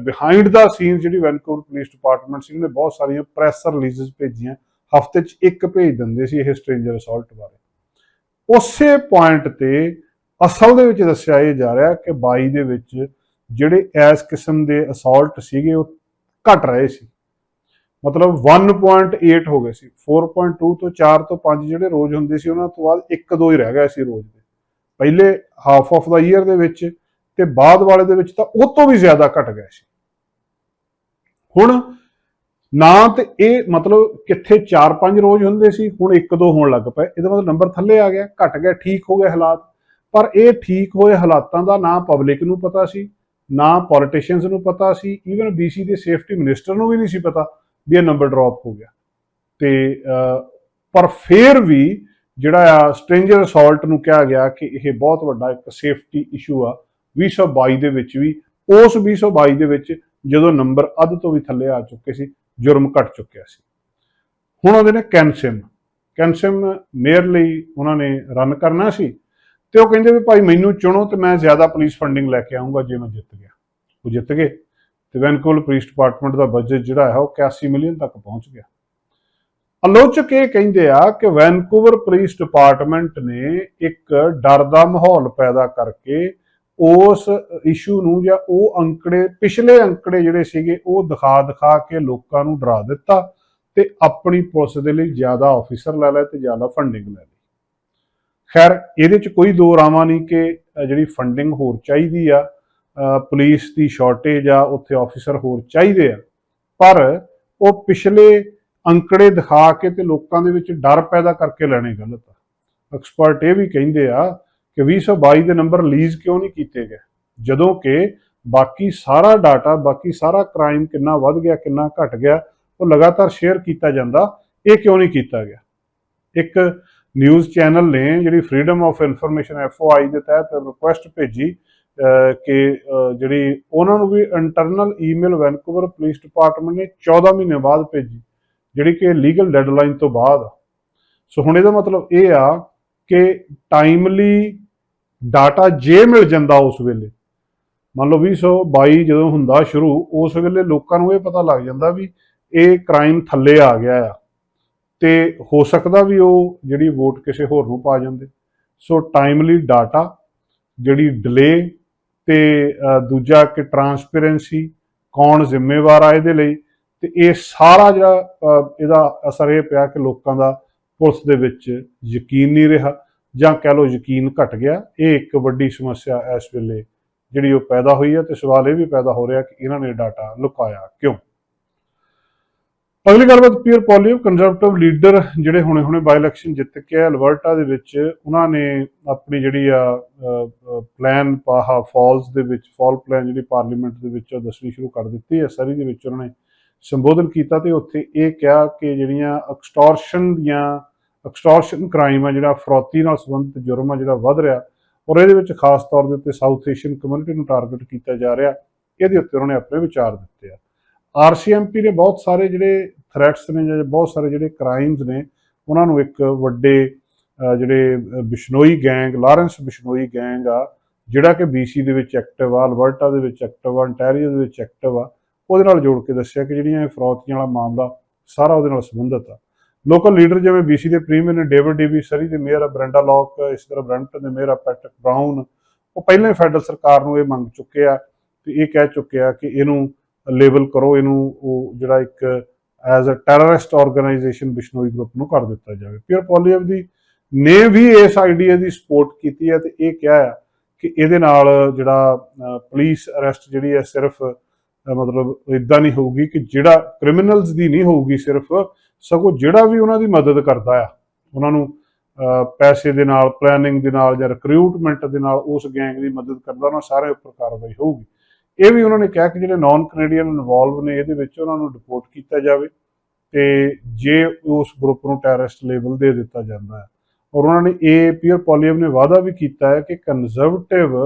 ਬਿਹਾਈਂਡ ਦਾ ਸੀਨ ਜਿਹੜੀ ਵੈਨਕੂਵਰ ਪੁਲਿਸ ਡਿਪਾਰਟਮੈਂਟ ਸੀ, ਉਹਨੇ ਬਹੁਤ ਸਾਰੀਆਂ ਪ੍ਰੈਸ ਰਿਲੀਜ਼ਸ ਭੇਜੀਆਂ। ਹਫ਼ਤੇ 'ਚ ਇੱਕ ਭੇਜ ਦਿੰਦੇ ਸੀ ਇਹ ਸਟ੍ਰੇਂਜਰ ਅਸੌਲਟ ਬਾਰੇ। ਉਸੇ ਪੁਆਇੰਟ ਤੇ ਅਸਲ ਦੇ ਵਿੱਚ ਦੱਸਿਆ ਇਹ ਜਾ ਰਿਹਾ ਕਿ 22 ਦੇ ਵਿੱਚ ਜਿਹੜੇ ਇਸ ਕਿਸਮ ਦੇ ਅਸੌਲਟ ਸੀਗੇ, ਉਹ ਘਟ ਰਹੇ ਸੀ। ਮਤਲਬ 1.8 ਹੋ ਗਏ ਸੀ। 4.2 ਤੋਂ 4 ਤੋਂ 5 ਜਿਹੜੇ ਰੋਜ਼ ਹੁੰਦੇ ਸੀ, ਉਹਨਾਂ ਤੋਂ ਬਾਅਦ ਇੱਕ ਦੋ ਹੀ ਰਹਿ ਗਏ ਸੀ ਰੋਜ਼ ਦੇ। ਪਹਿਲੇ ਹਾਫ ਆਫ ਦਾ ਈਅਰ ਦੇ ਵਿੱਚ ਤੇ ਬਾਅਦ ਵਾਲੇ ਦੇ ਵਿੱਚ ਤਾਂ ਉਹ ਤੋਂ ਵੀ ਜ਼ਿਆਦਾ ਘਟ ਗਏ ਸੀ। ਹੁਣ ਨਾ ਤੇ ਇਹ ਮਤਲਬ ਕਿੱਥੇ 4-5 ਰੋਜ਼ ਹੁੰਦੇ ਸੀ, ਹੁਣ 1-2 ਹੋਣ ਲੱਗ ਪਏ। ਇਹਦਾ ਮਤਲਬ ਨੰਬਰ ਥੱਲੇ ਆ ਗਿਆ, ਘਟ ਗਿਆ, ਠੀਕ ਹੋ ਗਏ ਹਾਲਾਤ। ਪਰ ਇਹ ਠੀਕ ਹੋਏ ਹਾਲਾਤਾਂ ਦਾ ਨਾ ਪਬਲਿਕ ਨੂੰ ਪਤਾ ਸੀ, ਨਾ ਪੋਲੀਟੀਸ਼ੀਅਨਸ ਨੂੰ ਪਤਾ ਸੀ ਈਵਨ BC ਦੇ ਸੇਫਟੀ ਮਿਨਿਸਟਰ ਨੂੰ ਵੀ ਨਹੀਂ ਸੀ ਪਤਾ ਵੀ ਇਹ ਨੰਬਰ ਡ੍ਰੌਪ ਹੋ ਗਿਆ। ਤੇ ਪਰ ਫਿਰ ਵੀ ਜਿਹੜਾ ਆ ਸਟ੍ਰੇਂਜਰ ਅਸੌਲਟ ਨੂੰ ਕਿਹਾ ਗਿਆ ਕਿ ਇਹ ਬਹੁਤ ਵੱਡਾ ਇੱਕ ਸੇਫਟੀ ਇਸ਼ੂ ਆ 2022 ਦੇ ਵਿੱਚ ਵੀ, ਉਸ 2022 ਦੇ ਵਿੱਚ ਜਦੋਂ ਨੰਬਰ ਅੱਧ ਤੋਂ ਵੀ ਥੱਲੇ ਆ ਚੁੱਕੇ ਸੀ ਜੁਰਮ ਘਟ ਚੁੱਕਿਆ ਸੀ। ਹੁਣ ਉਹਦੇ ਨੇ ਕੈਨਸਿਮ ਕੈਨਸਿਮ ਮੇਅਰ ਲਈ ਉਹਨਾਂ ਨੇ ਰਨ ਕਰਨਾ ਸੀ ਤੇ ਉਹ ਕਹਿੰਦੇ ਵੀ ਭਾਈ ਮੈਨੂੰ ਚੁਣੋ ਤੇ ਮੈਂ ਜ਼ਿਆਦਾ ਪੁਲਿਸ ਫੰਡਿੰਗ ਲੈ ਕੇ ਆਉਂਗਾ ਜੇ ਮੈਂ ਜਿੱਤ ਗਿਆ। ਉਹ ਜਿੱਤ ਗਏ ਤੇ ਵੈਨਕੂਵਰ ਪੁਲਿਸ ਡਿਪਾਰਟਮੈਂਟ ਦਾ ਬਜਟ ਜਿਹੜਾ ਹੈ ਉਹ 81 ਮਿਲੀਅਨ ਤੱਕ ਪਹੁੰਚ ਗਿਆ। ਆਲੋਚਕ ਇਹ ਕਹਿੰਦੇ ਆ ਕਿ ਵੈਨਕੂਵਰ ਪੁਲਿਸ ਡਿਪਾਰਟਮੈਂਟ ਨੇ ਇੱਕ ਡਰ ਦਾ ਮਾਹੌਲ ਪੈਦਾ ਕਰਕੇ ਉਸ ਇਸ਼ੂ ਨੂੰ ਜਾਂ ਉਹ ਅੰਕੜੇ, ਪਿਛਲੇ ਅੰਕੜੇ ਜਿਹੜੇ ਸੀਗੇ, ਉਹ ਦਿਖਾ ਦਿਖਾ ਕੇ ਲੋਕਾਂ ਨੂੰ ਡਰਾ ਦਿੱਤਾ ਤੇ ਆਪਣੀ ਪੁਲਿਸ ਦੇ ਲਈ ਜ਼ਿਆਦਾ ਆਫੀਸਰ ਲੈ ਲਏ ਤੇ ਜ਼ਿਆਦਾ ਫੰਡਿੰਗ ਲੈ ਲਈ। ਖੈਰ, ਇਹਦੇ ਚ ਕੋਈ ਦੋ ਰਾਵਾਂ ਨਹੀਂ ਕਿ ਜਿਹੜੀ ਫੰਡਿੰਗ ਹੋਰ ਚਾਹੀਦੀ ਆ ਪੁਲਿਸ ਦੀ ਸ਼ਾਰਟੇਜ ਆ, ਉੱਥੇ ਆਫੀਸਰ ਹੋਰ ਚਾਹੀਦੇ ਆ। ਪਰ ਉਹ ਪਿਛਲੇ ਅੰਕੜੇ ਦਿਖਾ ਕੇ ਤੇ ਲੋਕਾਂ ਦੇ ਵਿੱਚ ਡਰ ਪੈਦਾ ਕਰਕੇ ਲੈਣੇ ਗਲਤ ਆ। ਐਕਸਪਰਟ ਇਹ ਵੀ ਕਹਿੰਦੇ ਆ ਕਿ 2022 ਦੇ ਨੰਬਰ ਰਿਲੀਜ਼ ਕਿਉਂ ਨਹੀਂ ਕੀਤੇ ਗਏ? ਜਦੋਂ ਕਿ ਬਾਕੀ ਸਾਰਾ ਡਾਟਾ, ਬਾਕੀ ਸਾਰਾ ਕ੍ਰਾਈਮ ਕਿੰਨਾ ਵੱਧ ਗਿਆ, ਕਿੰਨਾ ਘਟ ਗਿਆ, ਉਹ ਲਗਾਤਾਰ ਸ਼ੇਅਰ ਕੀਤਾ ਜਾਂਦਾ, ਇਹ ਕਿਉਂ ਨਹੀਂ ਕੀਤਾ ਗਿਆ? ਇੱਕ ਨਿਊਜ਼ ਚੈਨਲ ਨੇ ਜਿਹੜੀ ਫਰੀडम ਆਫ ਇਨਫੋਰਮੇਸ਼ਨ ਐਫਓਆਈ ਦੇ ਤਹਿਤ ਰਿਕੁਐਸਟ ਭੇਜੀ ਕਿ ਜਿਹੜੀ ਉਹਨਾਂ ਨੂੰ ਵੀ internal email Vancouver police department ਨੇ 14 ਮਹੀਨੇ ਬਾਅਦ ਭੇਜੀ, ਜਿਹੜੀ ਕਿ ਲੀਗਲ ਡੈਡਲਾਈਨ ਤੋਂ ਬਾਅਦ। ਸੋ ਹੁਣ ਇਹਦਾ ਮਤਲਬ ਇਹ ਆ ਕਿ ਟਾਈਮਲੀ ਡਾਟਾ ਜੇ ਮਿਲ ਜਾਂਦਾ ਉਸ ਵੇਲੇ, ਮੰਨ ਲਓ 2022 ਜਦੋਂ ਹੁੰਦਾ ਸ਼ੁਰੂ, ਉਸ ਵੇਲੇ ਲੋਕਾਂ ਨੂੰ ਇਹ ਪਤਾ ਲੱਗ ਜਾਂਦਾ ਵੀ ਇਹ ਕ੍ਰਾਈਮ ਥੱਲੇ ਆ ਗਿਆ ਆ। ਤੇ ਹੋ ਸਕਦਾ ਵੀ ਉਹ ਜਿਹੜੀ ਵੋਟ ਕਿਸੇ ਹੋਰ ਨੂੰ ਪਾ ਜਾਂਦੇ। ਸੋ ਟਾਈਮਲੀ ਡਾਟਾ ਜਿਹੜੀ ਡਿਲੇ ਤੇ ਦੂਜਾ ਕਿ ਟਰਾਂਸਪੇਰੈਂਸੀ ਕੌਣ ਜ਼ਿੰਮੇਵਾਰ ਆ ਇਹਦੇ ਲਈ, ਤੇ ਇਹ ਸਾਰਾ ਜਿਹੜਾ ਇਹਦਾ ਅਸਰ ਇਹ ਪਿਆ ਕਿ ਲੋਕਾਂ ਦਾ ਪੁਲਿਸ ਦੇ ਵਿੱਚ ਯਕੀਨ ਨਹੀਂ ਰਿਹਾ। ਜਾਂ ਕਹਿ ਲਓ ਯਕੀਨ ਘਟ ਗਿਆ, ਇਹ ਇੱਕ ਵੱਡੀ ਸਮੱਸਿਆ ਇਸ ਵੇਲੇ ਜਿਹੜੀ ਉਹ ਪੈਦਾ ਹੋਈ ਹੈ ਤੇ ਸਵਾਲ ਇਹ ਵੀ ਪੈਦਾ ਹੋ ਰਿਹਾ ਕਿ ਇਹਨਾਂ ਨੇ ਡਾਟਾ ਲੁਕਾਇਆ ਕਿਉਂ? ਅਗਲੀ ਗੱਲਬਾਤ ਪੀਅਰ ਪੋਲੀਓ ਕੰਜ਼ਰਵੇਟਿਵ ਲੀਡਰ ਜਿਹੜੇ ਹੁਣੇ ਹੁਣੇ ਬਾਈ ਇਲੈਕਸ਼ਨ ਜਿੱਤ ਕੇ ਆਏ, ਅਲਬਰਟਾ ਦੇ ਵਿੱਚ ਉਹਨਾਂ ਨੇ ਆਪਣੀ ਜਿਹੜੀ ਆ ਪਲਾਨ ਪਾਹਾ ਫਾਲਸ ਦੇ ਵਿੱਚ, ਫਾਲ ਪਲਾਨ ਜਿਹੜੀ ਪਾਰਲੀਮੈਂਟ ਦੇ ਵਿੱਚ ਉਹ ਦੱਸਣੀ ਸ਼ੁਰੂ ਕਰ ਦਿੱਤੀ ਹੈ ਸਰੀ ਦੇ ਵਿੱਚ ਉਹਨਾਂ ਨੇ ਸੰਬੋਧਨ ਕੀਤਾ ਤੇ ਉੱਥੇ ਇਹ ਕਿਹਾ ਕਿ ਜਿਹੜੀਆਂ ਐਕਸਟੋਰਸ਼ਨ ਦੀਆਂ ਐਕਸਟੋਰਸ਼ਨ ਕ੍ਰਾਈਮ ਆ ਜਿਹੜਾ, ਫਰੌਤੀ ਨਾਲ ਸੰਬੰਧਿਤ ਜੁਰਮ ਆ ਜਿਹੜਾ ਵੱਧ ਰਿਹਾ, ਔਰ ਇਹਦੇ ਵਿੱਚ ਖਾਸ ਤੌਰ ਦੇ ਉੱਤੇ ਸਾਊਥ ਏਸ਼ੀਅਨ ਕਮਿਊਨਿਟੀ ਨੂੰ ਟਾਰਗੇਟ ਕੀਤਾ ਜਾ ਰਿਹਾ, ਇਹਦੇ ਉੱਤੇ ਉਹਨਾਂ ਨੇ ਆਪਣੇ ਵਿਚਾਰ ਦਿੱਤੇ ਆ। ਆਰਸੀਐਮਪੀ ਨੇ ਬਹੁਤ ਸਾਰੇ ਜਿਹੜੇ ਥ੍ਰੈਟਸ ਨੇ ਜਾਂ ਬਹੁਤ ਸਾਰੇ ਜਿਹੜੇ ਕ੍ਰਾਈਮਸ ਨੇ, ਉਹਨਾਂ ਨੂੰ ਇੱਕ ਵੱਡੇ ਜਿਹੜੇ Bishnoi gang Lawrence Bishnoi gang ਆ, ਜਿਹੜਾ ਕਿ BC ਦੇ ਵਿੱਚ ਐਕਟਿਵ ਆ ਅਲਬਰਟਾ ਦੇ ਵਿੱਚ ਐਕਟਿਵ ਆ, ontario ਦੇ ਵਿੱਚ ਐਕਟਿਵ ਆ, ਉਹਦੇ ਨਾਲ ਜੋੜ ਕੇ ਦੱਸਿਆ ਕਿ ਜਿਹੜੀਆਂ ਇਹ ਫਰੌਤੀਆਂ ਵਾਲਾ ਮਾਮਲਾ ਸਾਰਾ ਉਹਦੇ ਨਾਲ ਸੰਬੰਧਿਤ ਆ। ਲੋਕਲ ਲੀਡਰ ਜਿਵੇਂ BC ਦੇ ਪ੍ਰੀਮੀਅਰ ਨੇ ਡੇਵਿਡ ਡੀਵੀ ਸਰੀ ਦੇ ਮੇਅਰ ਆ ਬ੍ਰੈਂਡਾ ਲੌਕ ਇਸ ਤਰ੍ਹਾਂ ਬ੍ਰੈਂਟਨ ਦੇ ਮੇਅਰ ਆ ਪੈਟਰਿਕ ਬ੍ਰਾਊਨ ਉਹ ਪਹਿਲਾਂ ਹੀ ਫੈਡਰਲ ਸਰਕਾਰ ਨੂੰ ਇਹ ਮੰਗ ਚੁੱਕੇ ਆ ਤੇ ਇਹ ਕਹਿ ਚੁੱਕੇ ਆ ਕਿ ਇਹਨੂੰ ਲੇਬਲ ਕਰੋ, ਇਹਨੂੰ ਉਹ ਜਿਹੜਾ ਇੱਕ as a terrorist organisation Bishnoi group ਨੂੰ ਕਰ ਦਿੱਤਾ ਜਾਵੇ। ਪੀਅਰ ਪੋਲੀਅਮ ਦੀ, ਨੇ ਵੀ ਇਸ ਆਈਡੀਆ ਦੀ ਸਪੋਰਟ ਕੀਤੀ ਹੈ ਤੇ ਇਹ ਕਿਹਾ ਹੈ ਕਿ ਇਹਦੇ ਨਾਲ ਜਿਹੜਾ ਪੁਲਿਸ ਅਰੈਸਟ ਜਿਹੜੀ ਹੈ ਸਿਰਫ ਮਤਲਬ ਇਦਾਂ ਨਹੀਂ ਹੋਊਗੀ ਕਿ ਜਿਹੜਾ ਕ੍ਰਿਮੀਨਲਸ ਦੀ ਨਹੀਂ ਹੋਊਗੀ ਸਿਰਫ ਸਗੋਂ ਜਿਹੜਾ ਵੀ ਉਹਨਾਂ ਦੀ ਮਦਦ ਕਰਦਾ ਆ, ਉਹਨਾਂ ਨੂੰ ਪੈਸੇ ਦੇ ਨਾਲ ਪਲੈਨਿੰਗ ਦੇ ਨਾਲ ਜਾਂ ਰਿਕਰੂਟਮੈਂਟ ਦੇ ਨਾਲ ਉਸ ਗੈਂਗ ਦੀ ਮਦਦ ਕਰਦਾ, ਉਹਨਾਂ ਸਾਰੇ ਉੱਪਰ ਕਾਰਵਾਈ ਹੋਊਗੀ। ਇਹ ਵੀ ਉਹਨਾਂ ਨੇ ਕਿਹਾ ਕਿ ਜਿਹੜੇ ਨਾਨ ਕੈਨੇਡੀਅਨ ਇਨਵੋਲਵ ਨੇ, ਇਹਦੇ ਵਿੱਚ ਉਹਨਾਂ ਨੂੰ ਡਿਪੋਰਟ ਕੀਤਾ ਜਾਵੇ ਤੇ ਜੇ ਉਸ ਗਰੁੱਪ ਨੂੰ ਟੈਰਰਿਸਟ ਲੇਬਲ ਦੇ ਦਿੱਤਾ ਜਾਂਦਾ ਹੈ। ਔਰ ਉਹਨਾਂ ਨੇ ਇਹ ਪੀਅਰ ਪੋਲੀਅਮ ਨੇ ਵਾਅਦਾ ਵੀ ਕੀਤਾ ਹੈ ਕਿ ਕੰਜ਼ਰਵੇਟਿਵ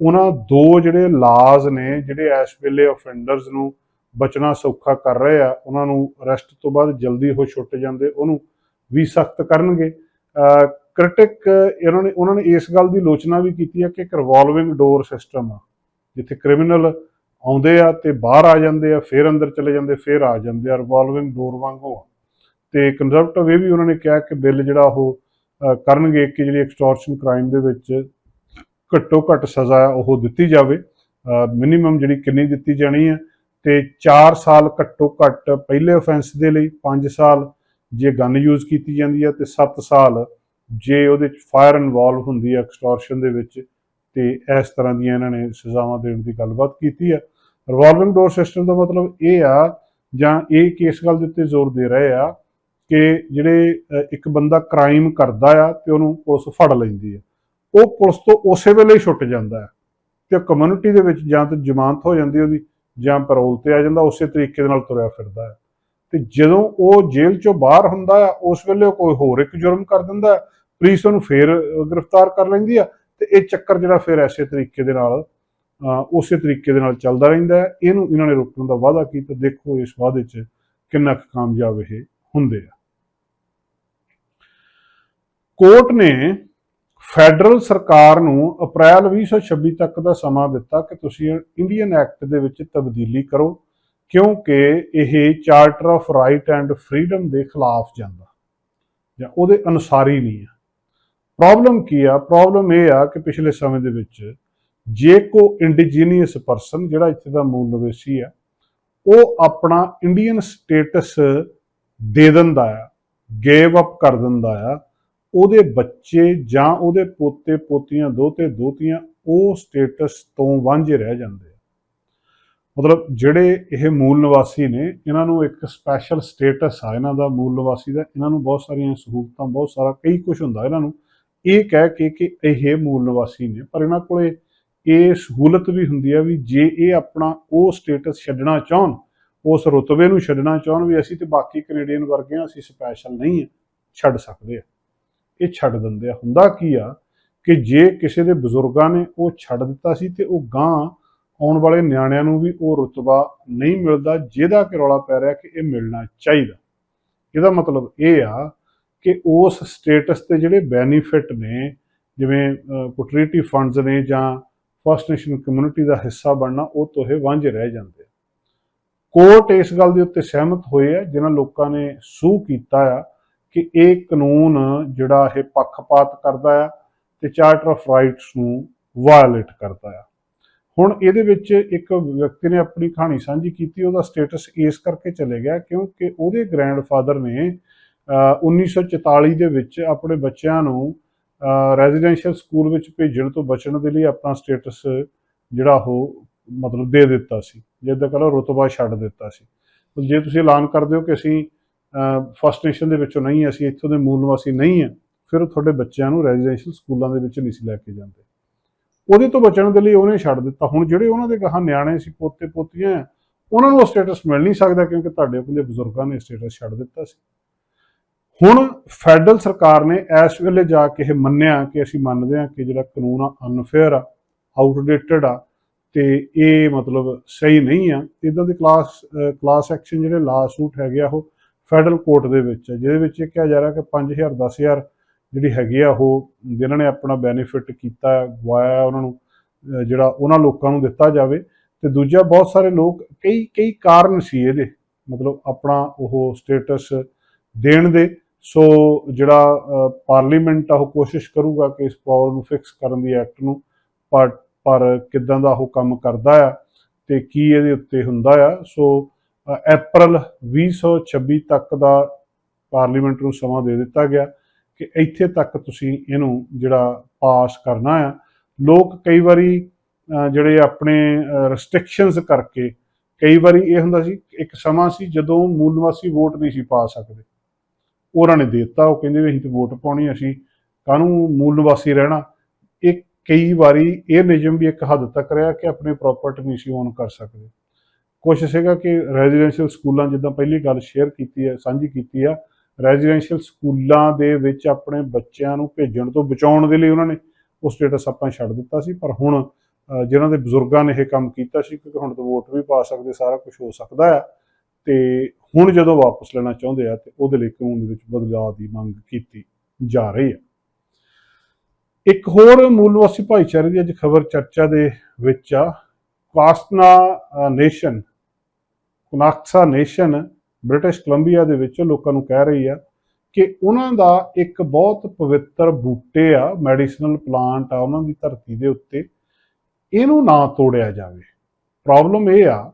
ਉਹਨਾਂ ਦੋ ਜਿਹੜੇ ਲਾਜ਼ ਨੇ, ਜਿਹੜੇ ਇਸ ਵੇਲੇ ਆਫੈਂਡਰਸ ਨੂੰ ਬਚਣਾ ਸੌਖਾ ਕਰ ਰਹੇ ਆ, ਉਹਨਾਂ ਨੂੰ ਅਰੈਸਟ ਤੋਂ ਬਾਅਦ ਜਲਦੀ ਉਹ ਛੁੱਟ ਜਾਂਦੇ, ਉਹਨੂੰ ਵੀ ਸਖਤ ਕਰਨਗੇ। ਕ੍ਰਿਟਿਕ ਇਹਨਾਂ ਨੇ, ਉਹਨਾਂ ਨੇ ਇਸ ਗੱਲ ਦੀ ਲੋਚਨਾ ਵੀ ਕੀਤੀ ਹੈ ਕਿ ਇੱਕ ਰਿਵੋਲਵਿੰਗ ਡੋਰ ਸਿਸਟਮ ਆ, ਜਿੱਥੇ ਕ੍ਰਿਮੀਨਲ ਆਉਂਦੇ ਆ ਤੇ ਬਾਹਰ ਆ ਜਾਂਦੇ ਆ, ਫਿਰ ਅੰਦਰ ਚਲੇ ਜਾਂਦੇ, ਫਿਰ ਆ ਜਾਂਦੇ ਆ ਰਿਵੋਲਵਿੰਗ ਡੋਰ ਵਾਂਗੂ ਆ। ਤੇ ਕੰਜ਼ਰਵੇਟਿਵ ਇਹ ਵੀ ਉਹਨਾਂ ਨੇ ਕਿਹਾ ਕਿ ਬਿੱਲ ਜਿਹੜਾ ਉਹ ਕਰਨਗੇ ਕਿ ਜਿਹੜੀ ਐਕਸਟੋਰਸ਼ਨ ਕ੍ਰਾਈਮ ਦੇ ਵਿੱਚ ਘੱਟੋ ਘੱਟ ਸਜ਼ਾ ਆ ਉਹ ਦਿੱਤੀ ਜਾਵੇ। ਮਿਨੀਮਮ ਜਿਹੜੀ ਕਿੰਨੀ ਦਿੱਤੀ ਜਾਣੀ ਹੈ ਤੇ 4 ਸਾਲ ਘੱਟੋ ਘੱਟ ਪਹਿਲੇ ਆਫੈਂਸ ਦੇ ਲਈ 5 ਸਾਲ ਜੇ ਗਨ ਯੂਜ਼ ਕੀਤੀ ਜਾਂਦੀ ਹੈ ਤੇ 7 ਸਾਲ ਜੇ ਉਹਦੇ ਚ ਫਾਇਰ ਇਨਵੋਲਵ ਹੁੰਦੀ ਹੈ ਐਕਸਟੋਰਸ਼ਨ ਦੇ ਵਿੱਚ ਤੇ ਇਸ ਤਰ੍ਹਾਂ ਦੀਆਂ ਇਹਨਾਂ ਨੇ ਸਜ਼ਾਵਾਂ ਦੇਣ ਦੀ ਗੱਲਬਾਤ ਕੀਤੀ ਹੈ ਰਿਵਾਲਵਿੰਗ ਡੋਰ ਸਿਸਟਮ ਦਾ ਮਤਲਬ ਇਹ ਆ ਜਾਂ ਇਹ ਕੇਸ ਗੱਲ ਦੇ ਉੱਤੇ ਜ਼ੋਰ ਦੇ ਰਹੇ ਆ ਕਿ ਜਿਹੜੇ ਇੱਕ ਬੰਦਾ ਕ੍ਰਾਈਮ ਕਰਦਾ ਆ ਤੇ ਉਹਨੂੰ ਪੁਲਿਸ ਫੜ ਲੈਂਦੀ ਹੈ ਉਹ ਪੁਲਿਸ ਤੋਂ ਉਸੇ ਵੇਲੇ ਹੀ ਛੁੱਟ ਜਾਂਦਾ ਹੈ ਤੇ ਕਮਿਊਨਿਟੀ ਦੇ ਵਿੱਚ ਜਾਂ ਤਾਂ ਜ਼ਮਾਨਤ ਹੋ ਜਾਂਦੀ ਉਹਦੀ ਜਾਂ ਪੈਰੋਲ ਤੇ ਆ ਜਾਂਦਾ ਉਸੇ ਤਰੀਕੇ ਦੇ ਨਾਲ ਤੁਰਿਆ ਫਿਰਦਾ ਹੈ। ਤੇ ਜਦੋਂ ਉਹ ਜੇਲ੍ਹ ਚੋਂ ਬਾਹਰ ਹੁੰਦਾ ਆ ਉਸ ਵੇਲੇ ਕੋਈ ਹੋਰ ਇੱਕ ਜੁਰਮ ਕਰ ਦਿੰਦਾ ਪੁਲਿਸ ਉਹਨੂੰ ਫੇਰ ਗ੍ਰਿਫਤਾਰ ਕਰ ਲੈਂਦੀ ਆ ਤੇ ਇਹ ਚੱਕਰ ਜਿਹੜਾ ਫਿਰ ਐਸੇ ਤਰੀਕੇ ਦੇ ਨਾਲ ਅ, ਉਸੇ ਤਰੀਕੇ ਦੇ ਨਾਲ ਚੱਲਦਾ ਰਹਿੰਦਾ ਹੈ। ਇਹਨੂੰ ਇਹਨਾਂ ਨੇ ਰੋਕਣ ਦਾ ਵਾਅਦਾ ਕੀਤਾ। ਦੇਖੋ ਇਸ ਵਾਅਦੇ 'ਚ ਕਿੰਨਾ ਕੁ ਕਾਮਯਾਬ ਇਹ ਹੁੰਦੇ ਆ। ਕੋਰਟ ਨੇ ਫੈਡਰਲ ਸਰਕਾਰ ਨੂੰ ਅਪ੍ਰੈਲ 2026 ਤੱਕ ਦਾ ਸਮਾਂ ਦਿੱਤਾ ਕਿ ਤੁਸੀਂ ਇੰਡੀਅਨ ਐਕਟ ਦੇ ਵਿੱਚ ਤਬਦੀਲੀ ਕਰੋ, ਕਿਉਂਕਿ ਇਹ charter of right and freedom ਦੇ ਖਿਲਾਫ ਜਾਂਦਾ ਜਾਂ ਉਹਦੇ ਅਨੁਸਾਰੀ ਨਹੀਂ ਆ ਪ੍ਰੋਬਲਮ ਕੀ ਆ? ਪ੍ਰੋਬਲਮ ਇਹ ਆ ਕਿ ਪਿਛਲੇ ਸਮੇਂ ਦੇ ਵਿੱਚ ਜੇ ਕੋ ਇੰਡੀਜੀਨੀਅਸ ਪਰਸਨ ਜਿਹੜਾ ਇੱਥੇ ਦਾ ਮੂਲ ਨਿਵਾਸੀ ਆ, ਉਹ ਆਪਣਾ ਇੰਡੀਅਨ ਸਟੇਟਸ ਦੇ ਦਿੰਦਾ ਆ, ਗੇਵ ਅਪ ਕਰ ਦਿੰਦਾ ਆ ਉਹਦੇ ਬੱਚੇ ਜਾਂ ਉਹਦੇ ਪੋਤੇ, ਪੋਤੀਆਂ, ਦੋਤੇ, ਦੋਤੀਆਂ ਉਹ ਸਟੇਟਸ ਤੋਂ ਵਾਂਝੇ ਰਹਿ ਜਾਂਦੇ ਆ। ਮਤਲਬ ਜਿਹੜੇ ਇਹ ਮੂਲ ਨਿਵਾਸੀ ਨੇ, ਇਹਨਾਂ ਨੂੰ ਇੱਕ ਸਪੈਸ਼ਲ ਸਟੇਟਸ ਆ, ਇਹਨਾਂ ਦਾ ਮੂਲ ਨਿਵਾਸੀ ਦਾ। ਇਹਨਾਂ ਨੂੰ ਬਹੁਤ ਸਾਰੀਆਂ ਸਹੂਲਤਾਂ, ਬਹੁਤ ਸਾਰਾ ਕਈ ਕੁਝ ਹੁੰਦਾ ਇਹਨਾਂ ਨੂੰ। ਇਹ ਕਹਿ ਕੇ ਕਿ ਇਹ ਮੂਲ ਨਿਵਾਸੀ ਨੇ, ਪਰ ਇਹਨਾਂ ਕੋਲੇ ਇਹ ਸਹੂਲਤ ਵੀ ਹੁੰਦੀ ਆ ਵੀ ਜੇ ਇਹ ਆਪਣਾ ਉਹ ਸਟੇਟਸ ਛੱਡਣਾ ਚਾਹਣ, ਉਸ ਰੁਤਬੇ ਨੂੰ ਛੱਡਣਾ ਚਾਹਣ ਵੀ ਅਸੀਂ ਤੇ ਬਾਕੀ ਕੈਨੇਡੀਅਨ ਵਰਗੇ ਆ ਅਸੀਂ ਸਪੈਸ਼ਲ ਨਹੀਂ ਆ, ਛੱਡ ਸਕਦੇ ਆ। ਇਹ ਛੱਡ ਦਿੰਦੇ ਆ। ਹੁੰਦਾ ਕੀ ਆ ਕਿ ਜੇ ਕਿਸੇ ਦੇ ਬਜ਼ੁਰਗਾਂ ਨੇ ਉਹ ਛੱਡ ਦਿੱਤਾ ਸੀ ਤੇ ਉਹ ਗਾਂ ਆਉਣ ਵਾਲੇ ਨਿਆਣਿਆਂ ਨੂੰ ਵੀ ਉਹ ਰੁਤਬਾ ਨਹੀਂ ਮਿਲਦਾ, ਜਿਹਦਾ ਕਿ ਰੌਲਾ ਪੈ ਰਿਹਾ ਕਿ ਇਹ ਮਿਲਣਾ ਚਾਹੀਦਾ। ਇਹਦਾ ਮਤਲਬ ਇਹ ਆ ਕਿ ਉਸ ਸਟੇਟਸ ਤੇ ਜਿਹੜੇ ਬੈਨੀਫਿਟ ਨੇ, ਜਿਵੇਂ ਕੁਟਰੀਟੀ ਫੰਡਸ ਨੇ ਜਾਂ ਫਸਟ ਨੇਸ਼ਨ ਕਮਿਊਨਿਟੀ ਦਾ ਹਿੱਸਾ ਬਣਨਾ, ਉਹ ਤੋਂ ਇਹ ਵਾਂਝੇ ਰਹਿ ਜਾਂਦੇ ਆ। ਕੋਰਟ ਇਸ ਗੱਲ ਦੇ ਉੱਤੇ ਸਹਿਮਤ ਹੋਏ ਆ, ਜਿਨ੍ਹਾਂ ਲੋਕਾਂ ਨੇ ਸੂ ਕੀਤਾ ਆ ਕਿ ਇਹ ਕਾਨੂੰਨ ਜਿਹੜਾ ਇਹ ਪੱਖਪਾਤ ਕਰਦਾ ਆ ਤੇ ਚਾਰਟਰ ਆਫ ਰਾਈਟਸ ਨੂੰ ਵਾਇਓਲੇਟ ਕਰਦਾ ਆ ਹੁਣ ਇਹਦੇ ਵਿੱਚ ਇੱਕ ਵਿਅਕਤੀ ਨੇ ਆਪਣੀ ਕਹਾਣੀ ਸਾਂਝੀ ਕੀਤੀ, ਉਹਦਾ ਸਟੇਟਸ ਇਸ ਕਰਕੇ ਚਲੇ ਗਿਆ ਕਿਉਂਕਿ ਉਹਦੇ ਗ੍ਰੈਂਡਫਾਦਰ ਨੇ, ਅਹ 1944 ਦੇ ਵਿੱਚ ਆਪਣੇ ਬੱਚਿਆਂ ਨੂੰ ਰੈਜ਼ੀਡੈਂਸ਼ੀਅਲ ਸਕੂਲ ਵਿੱਚ ਭੇਜਣ ਤੋਂ ਬਚਣ ਦੇ ਲਈ ਆਪਣਾ ਸਟੇਟਸ ਜਿਹੜਾ ਉਹ ਮਤਲਬ ਦੇ ਦਿੱਤਾ ਸੀ। ਜਿੱਦਾਂ ਕਹਿੰਦਾ ਰੁਤਬਾ ਛੱਡ ਦਿੱਤਾ ਸੀ। ਜੇ ਤੁਸੀਂ ਐਲਾਨ ਕਰਦੇ ਹੋ ਕਿ ਅਸੀਂ ਫਸਟ ਨੇਸ਼ਨ ਦੇ ਵਿੱਚੋਂ ਨਹੀਂ ਅਸੀਂ ਇੱਥੋਂ ਦੇ ਮੂਲ ਨਿਵਾਸੀ ਨਹੀਂ ਹਾਂ। ਫਿਰ ਉਹ ਤੁਹਾਡੇ ਬੱਚਿਆਂ ਨੂੰ ਰੈਜ਼ੀਡੈਂਸ਼ੀਅਲ ਸਕੂਲਾਂ ਦੇ ਵਿੱਚ ਨਹੀਂ ਸੀ ਲੈ ਕੇ ਜਾਂਦੇ। ਉਹਦੇ ਤੋਂ ਬਚਣ ਦੇ ਲਈ ਉਹਨੇ ਛੱਡ ਦਿੱਤਾ। ਹੁਣ ਜਿਹੜੇ ਉਹਨਾਂ ਦੇ ਗਾਹਾਂ ਨਿਆਣੇ ਸੀ ਪੋਤੇ ਪੋਤੀਆਂ ਆ, ਉਹਨਾਂ ਨੂੰ ਉਹ ਸਟੇਟਸ ਮਿਲ ਨਹੀਂ ਸਕਦਾ ਕਿਉਂਕਿ ਤੁਹਾਡੇ ਆਪਣੇ ਬਜ਼ੁਰਗਾਂ ਨੇ ਸਟੇਟਸ ਛੱਡ ਦਿੱਤਾ ਸੀ। ਹੁਣ ਫੈਡਰਲ ਸਰਕਾਰ ਨੇ ਇਸ ਵੇਲੇ ਜਾ ਕੇ ਇਹ ਮੰਨਿਆ ਕਿ ਅਸੀਂ ਮੰਨਦੇ ਹਾਂ ਕਿ ਜਿਹੜਾ ਕਾਨੂੰਨ ਆ ਅਨਫੇਅਰ ਆ ਆਊਟਡੇਟਡ ਆ ਤੇ ਇਹ ਮਤਲਬ ਸਹੀ ਨਹੀਂ ਆ। ਇਦਾਂ ਦੇ ਕਲਾਸ ਕਲਾਸ ਐਕਸ਼ਨ ਜਿਹੜੇ ਲਾ ਸੂਟ ਹੈਗੇ ਆ ਉਹ ਫੈਡਰਲ ਕੋਰਟ ਦੇ ਵਿੱਚ ਜਿਹਦੇ ਵਿੱਚ ਇਹ ਕਿਹਾ ਜਾ ਰਿਹਾ ਕਿ 5000 10000 ਜਿਹੜੀ ਹੈਗੀ ਆ ਉਹ ਜਿਨ੍ਹਾਂ ਨੇ ਆਪਣਾ ਬੈਨੀਫਿਟ ਕੀਤਾ ਹੈ, ਗਵਾਇਆ ਉਹਨਾਂ ਨੂੰ ਜਿਹੜਾ ਉਹਨਾਂ ਲੋਕਾਂ ਨੂੰ ਦਿੱਤਾ ਜਾਵੇ। ਤੇ ਦੂਜਾ ਬਹੁਤ ਸਾਰੇ ਲੋਕ ਕਈ ਕਈ ਕਾਰਨ ਸੀ ਇਹਦੇ ਮਤਲਬ ਆਪਣਾ ਉਹ ਸਟੇਟਸ ਦੇਣ ਦੇ। ਸੋ ਜਿਹੜਾ ਪਾਰਲੀਮੈਂਟ ਆ ਉਹ ਕੋਸ਼ਿਸ਼ ਕਰੂਗਾ ਕਿ ਇਸ ਪ੍ਰੋਬਲਮ ਨੂੰ ਫਿਕਸ ਕਰਨ ਦੀ ਐਕਟ ਨੂੰ ਪਰ ਪਰ ਕਿਦਾਂ ਦਾ ਉਹ ਕੰਮ ਕਰਦਾ ਆ ਤੇ ਕੀ ਇਹਦੇ ਉੱਤੇ ਹੁੰਦਾ ਆ। ਸੋ ਅਪ੍ਰੈਲ 2026 ਤੱਕ ਦਾ ਪਾਰਲੀਮੈਂਟ ਨੂੰ ਸਮਾਂ ਦੇ ਦਿੱਤਾ ਗਿਆ ਕਿ ਇੱਥੇ ਤੱਕ ਤੁਸੀਂ ਇਹਨੂੰ ਜਿਹੜਾ ਪਾਸ ਕਰਨਾ ਆ। ਲੋਕ ਕਈ ਵਾਰੀ ਜਿਹੜੇ ਆਪਣੇ ਰੈਸਟ੍ਰਿਕਸ਼ਨਸ ਕਰਕੇ ਕਈ ਵਾਰੀ ਇਹ ਹੁੰਦਾ ਸੀ ਇੱਕ ਸਮਾਂ ਸੀ ਜਦੋਂ ਮੂਲ ਨਿਵਾਸੀ ਵੋਟ ਨਹੀਂ ਸੀ ਪਾ ਸਕਦੇ। ਉਹਨਾਂ ਨੇ ਦੇ ਦਿੱਤਾ, ਉਹ ਕਹਿੰਦੇ ਵੀ ਅਸੀਂ ਤੇ ਵੋਟ ਪਾਉਣੀ ਅਸੀਂ ਕਾਹਨੂੰ ਮੂਲ ਨਿਵਾਸੀ ਰਹਿਣਾ। ਇਹ ਕਈ ਵਾਰੀ ਇਹ ਨਿਯਮ ਵੀ ਇੱਕ ਹੱਦ ਤੱਕ ਰਿਹਾ ਕਿ ਆਪਣੇ ਪ੍ਰਾਪਰਟੀ ਨਹੀਂ ਸੀ ਓਨ ਕਰ ਸਕਦੇ। ਕੁਛ ਸੀਗਾ ਕਿ ਰੈਜ਼ੀਡੈਂਸ਼ੀਅਲ ਸਕੂਲਾਂ ਜਿੱਦਾਂ ਪਹਿਲੀ ਗੱਲ ਸ਼ੇਅਰ ਕੀਤੀ ਹੈ ਸਾਂਝੀ ਕੀਤੀ ਆ ਰੈਜ਼ੀਡੈਂਸ਼ੀਅਲ ਸਕੂਲਾਂ ਦੇ ਵਿੱਚ ਆਪਣੇ ਬੱਚਿਆਂ ਨੂੰ ਭੇਜਣ ਤੋਂ ਬਚਾਉਣ ਦੇ ਲਈ ਉਹਨਾਂ ਨੇ ਉਹ ਸਟੇਟਸ ਆਪਾਂ ਛੱਡ ਦਿੱਤਾ ਸੀ ਪਰ ਹੁਣ ਅ, ਜਿਨ੍ਹਾਂ ਦੇ ਬਜ਼ੁਰਗਾਂ ਨੇ ਇਹ ਕੰਮ ਕੀਤਾ ਸੀ ਕਿਉਂਕਿ ਹੁਣ ਤਾਂ ਵੋਟ ਵੀ ਪਾ ਸਕਦੇ ਸਾਰਾ ਕੁਝ ਹੋ ਸਕਦਾ ਆ ਤੇ ਹੁਣ ਜਦੋਂ ਵਾਪਸ ਲੈਣਾ ਚਾਹੁੰਦੇ ਆ ਤੇ ਉਹਦੇ ਲਈ ਕਾਨੂੰਨ ਦੇ ਵਿੱਚ ਬਦਲਾਅ ਦੀ ਮੰਗ ਕੀਤੀ ਜਾ ਰਹੀ ਹੈ ਇੱਕ ਹੋਰ ਮੂਲ ਨਿਵਾਸੀ ਭਾਈਚਾਰੇ ਦੀ ਅੱਜ ਖਬਰ ਚਰਚਾ ਦੇ ਵਿੱਚ ਆ ਕਾਸਟਨਾ ਨੇਸ਼ਨ ਕੁਨਾਕਸਾ ਨੇਸ਼ਨ ਬ੍ਰਿਟਿਸ਼ ਕੋਲੰਬੀਆ ਦੇ ਵਿੱਚ ਲੋਕਾਂ ਨੂੰ ਕਹਿ ਰਹੀ ਆ ਕਿ ਉਹਨਾਂ ਦਾ ਇੱਕ ਬਹੁਤ ਪਵਿੱਤਰ ਬੂਟੇ ਆ ਮੈਡੀਸਨਲ ਪਲਾਂਟ ਆ, ਉਹਨਾਂ ਦੀ ਧਰਤੀ ਦੇ ਉੱਤੇ ਇਹਨੂੰ ਨਾ ਤੋੜਿਆ ਜਾਵੇ। ਪ੍ਰੋਬਲਮ ਇਹ ਆ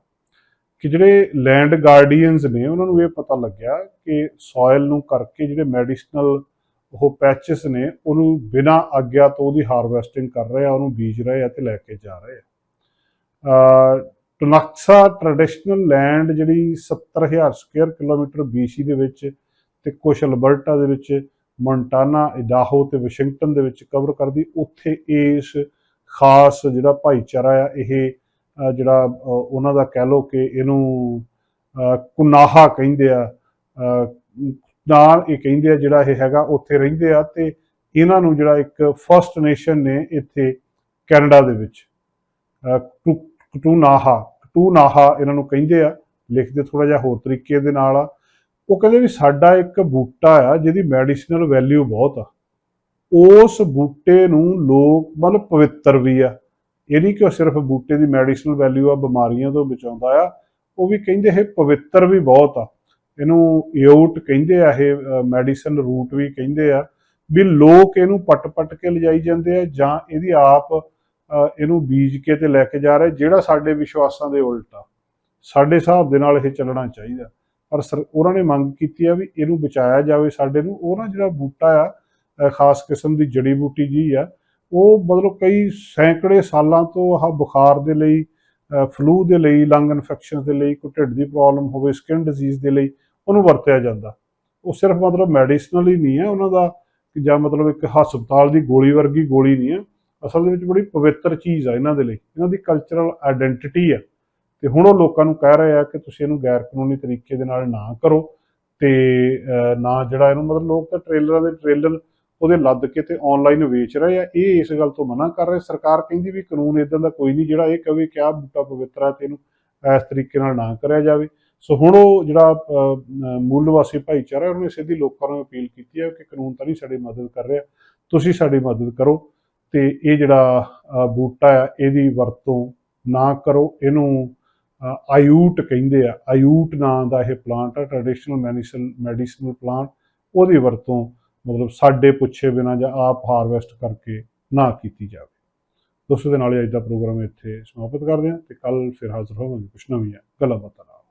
ਕਿ ਜਿਹੜੇ ਲੈਂਡ ਗਾਰਡੀਅਨਸ ਨੇ ਉਹਨਾਂ ਨੂੰ ਇਹ ਪਤਾ ਲੱਗਿਆ ਕਿ ਸੋਇਲ ਨੂੰ ਕਰਕੇ ਜਿਹੜੇ ਮੈਡੀਸਨਲ ਉਹ ਪੈਚਸ ਨੇ, ਉਹਨੂੰ ਬਿਨਾਂ ਆਗਿਆ ਤੋਂ ਉਹਦੀ ਹਾਰਵੈਸਟਿੰਗ ਕਰ ਰਹੇ ਆ, ਉਹਨੂੰ ਬੀਜ ਰਹੇ ਆ ਤੇ ਲੈ ਕੇ ਜਾ ਰਹੇ ਆ। ਟਨਕਸਾ ਟ੍ਰੈਡੀਸ਼ਨਲ ਲੈਂਡ ਜਿਹੜੀ 70000 ਸਕੁਅਰ ਕਿਲੋਮੀਟਰ BC ਦੇ ਵਿੱਚ ਤੇ ਕੁਝ ਅਲਬਰਟਾ ਦੇ ਵਿੱਚ, ਮੌਂਟਾਨਾ, ਇਡਾਹੋ ਤੇ ਵਾਸ਼ਿੰਗਟਨ ਦੇ ਵਿੱਚ ਕਵਰ ਕਰਦੀ, ਉੱਥੇ ਇਸ ਖਾਸ ਜਿਹੜਾ ਭਾਈਚਾਰਾ ਆ, ਇਹ ਜਿਹੜਾ ਉਹਨਾਂ ਦਾ ਕਹਿ ਲੋ ਕਿ ਇਹਨੂੰ ਕੁਨਾਹਾ ਕਹਿੰਦੇ ਆ ਨਾਲ ਇਹ ਕਹਿੰਦੇ ਆ ਜਿਹੜਾ ਇਹ ਹੈਗਾ, ਉੱਥੇ ਰਹਿੰਦੇ ਆ ਤੇ ਇਹਨਾਂ ਨੂੰ ਜਿਹੜਾ ਇੱਕ ਫਰਸਟ ਨੇਸ਼ਨ ਨੇ ਇੱਥੇ ਕੈਨੇਡਾ ਦੇ ਵਿੱਚ ਕਟੂਨਾਹਾ ਕਟੂਨਾਹਾ ਇਹਨਾਂ ਨੂੰ ਕਹਿੰਦੇ ਆ, ਲਿਖਦੇ ਥੋੜਾ ਜਿਹਾ ਹੋਰ ਤਰੀਕੇ ਦੇ ਨਾਲ ਆ। ਉਹ ਕਹਿੰਦੇ ਵੀ ਸਾਡਾ ਇੱਕ ਬੂਟਾ ਆ, ਜਿਹਦੀ ਮੈਡੀਸਨਲ ਵੈਲਿਊ ਬਹੁਤ ਆ। ਉਸ ਬੂਟੇ ਨੂੰ ਲੋਕ ਮਤਲਬ ਪਵਿੱਤਰ ਵੀ ਆ। ਇਹ ਨਹੀਂ ਕਿ ਉਹ ਸਿਰਫ ਬੂਟੇ ਦੀ ਮੈਡੀਸਨਲ ਵੈਲਿਊ ਆ, ਬਿਮਾਰੀਆਂ ਤੋਂ ਬਚਾਉਂਦਾ ਆ। ਉਹ ਵੀ ਕਹਿੰਦੇ ਇਹ ਪਵਿੱਤਰ ਵੀ ਬਹੁਤ ਆ। ਇਹਨੂੰ ਯੂਟ ਕਹਿੰਦੇ ਆ, ਇਹ ਮੈਡੀਸਨ ਰੂਟ ਵੀ ਕਹਿੰਦੇ ਆ। ਵੀ ਲੋਕ ਇਹਨੂੰ ਪੱਟ-ਪੱਟ ਕੇ ਲਿਜਾਈ ਜਾਂਦੇ ਆ ਜਾਂ ਇਹਦੀ ਆਪ ਇਹਨੂੰ ਬੀਜ ਕੇ ਤੇ ਲੈ ਕੇ ਜਾ ਰਿਹਾ, ਜਿਹੜਾ ਸਾਡੇ ਵਿਸ਼ਵਾਸਾਂ ਦੇ ਉਲਟ ਆ। ਸਾਡੇ ਹਿਸਾਬ ਦੇ ਨਾਲ ਇਹ ਚੱਲਣਾ ਚਾਹੀਦਾ। ਪਰ ਸਰ- ਉਹਨਾਂ ਨੇ ਮੰਗ ਕੀਤੀ ਆ ਵੀ ਇਹਨੂੰ ਬਚਾਇਆ ਜਾਵੇ ਸਾਡੇ ਨੂੰ। ਉਹ ਨਾ ਜਿਹੜਾ ਬੂਟਾ ਆ ਖਾਸ ਕਿਸਮ ਦੀ ਜੜੀ ਬੂਟੀ ਜੀ ਆ, ਉਹ ਮਤਲਬ ਕਈ ਸੈਂਕੜੇ ਸਾਲਾਂ ਤੋਂ ਆਹ ਬੁਖਾਰ ਦੇ ਲਈ ਫਲੂ ਦੇ ਲਈ, ਲੰਗ ਇਨਫੈਕਸ਼ਨ ਦੇ ਲਈ, ਕੋਈ ਢਿੱਡ ਦੀ ਪ੍ਰੋਬਲਮ ਹੋਵੇ, ਸਕਿਨ ਡਿਜ਼ੀਜ਼ ਦੇ ਲਈ, ਉਹਨੂੰ ਵਰਤਿਆ ਜਾਂਦਾ। ਉਹ ਸਿਰਫ ਮਤਲਬ ਮੈਡੀਸਨਲ ਹੀ ਨਹੀਂ ਹੈ ਉਹਨਾਂ ਦਾ, ਜਾਂ ਮਤਲਬ ਇੱਕ ਹਸਪਤਾਲ ਦੀ ਗੋਲੀ ਵਰਗੀ ਗੋਲੀ ਨਹੀਂ ਹੈ ਅਸਲ ਦੇ ਵਿੱਚ ਬੜੀ ਪਵਿੱਤਰ ਚੀਜ਼ ਆ ਇਹਨਾਂ ਦੇ ਲਈ। ਇਹਨਾਂ ਦੀ ਕਲਚਰਲ ਆਇਡੈਂਟੀਟੀ ਆ। ਤੇ ਹੁਣ ਉਹ ਲੋਕਾਂ ਨੂੰ ਕਹਿ ਰਹੇ ਆ ਕਿ ਤੁਸੀਂ ਇਹਨੂੰ ਗੈਰ ਕਾਨੂੰਨੀ ਤਰੀਕੇ ਦੇ ਨਾਲ ਨਾ ਕਰੋ ਤੇ ਨਾ ਜਿਹੜਾ ਇਹਨੂੰ ਮਤਲਬ ਲੋਕ ਤਾਂ ਟ੍ਰੇਲਰਾਂ ਦੇ ਟ੍ਰੇਲਰ ਉਹਦੇ ਲੱਦ ਕੇ ਤੇ ਆਨਲਾਈਨ ਵੇਚ ਰਹੇ ਆ। ਇਹ ਇਸ ਗੱਲ ਤੋਂ ਮਨਾ ਕਰ ਰਹੇ ਸਰਕਾਰ ਕਹਿੰਦੀ ਵੀ ਕਾਨੂੰਨ ਇਦਾਂ ਦਾ ਕੋਈ ਨਹੀਂ ਜਿਹੜਾ ਇਹ ਕਹੇ ਕਿ ਆਹ ਬੂਟਾ ਪਵਿੱਤਰ ਆ ਤੇ ਇਹਨੂੰ ਇਸ ਤਰੀਕੇ ਨਾਲ ਨਾ ਕਰਿਆ ਜਾਵੇ। ਸੋ ਹੁਣ ਉਹ ਜਿਹੜਾ ਮੂਲ ਨਿਵਾਸੀ ਭਾਈਚਾਰਾ ਉਹਨੇ ਸਿੱਧੀ ਲੋਕਾਂ ਨੂੰ ਅਪੀਲ ਕੀਤੀ ਹੈ ਕਿ ਕਾਨੂੰਨ ਤਾਂ ਨਹੀਂ ਸਾਡੀ ਮਦਦ ਕਰ ਰਿਹਾ। ਤੁਸੀਂ ਸਾਡੀ ਮਦਦ ਕਰੋ। ਤੇ ਇਹ ਜਿਹੜਾ ਬੂਟਾ ਆ, ਇਹਦੀ ਵਰਤੋਂ ਨਾ ਕਰੋ। ਇਹਨੂੰ ਆਯੂਟ ਕਹਿੰਦੇ ਆ। ਆਯੂਟ ਨਾਂ ਦਾ ਇਹ ਪਲਾਂਟ ਆ ਟ੍ਰੈਡੀਸ਼ਨਲ ਮੈਡੀਸਨ ਮੈਡੀਸਨਲ ਪਲਾਂਟ ਉਹਦੀ ਵਰਤੋਂ ਮਤਲਬ ਸਾਡੇ ਪੁੱਛੇ ਬਿਨਾਂ ਜਾਂ ਆਪ ਹਾਰਵੈਸਟ ਕਰਕੇ ਨਾ ਕੀਤੀ ਜਾਵੇ। ਦੋਸਤੋ, ਦੇ ਨਾਲ ਹੀ ਅੱਜ ਦਾ ਪ੍ਰੋਗਰਾਮ ਇੱਥੇ ਸਮਾਪਤ ਕਰਦੇ ਹਾਂ ਤੇ ਕੱਲ ਫਿਰ ਹਾਜ਼ਰ ਹੋਵਾਂਗੇ ਕੁਛ ਨਵੀਆਂ ਗੱਲਾਂ ਬਾਤਾਂ ਨਾਲ।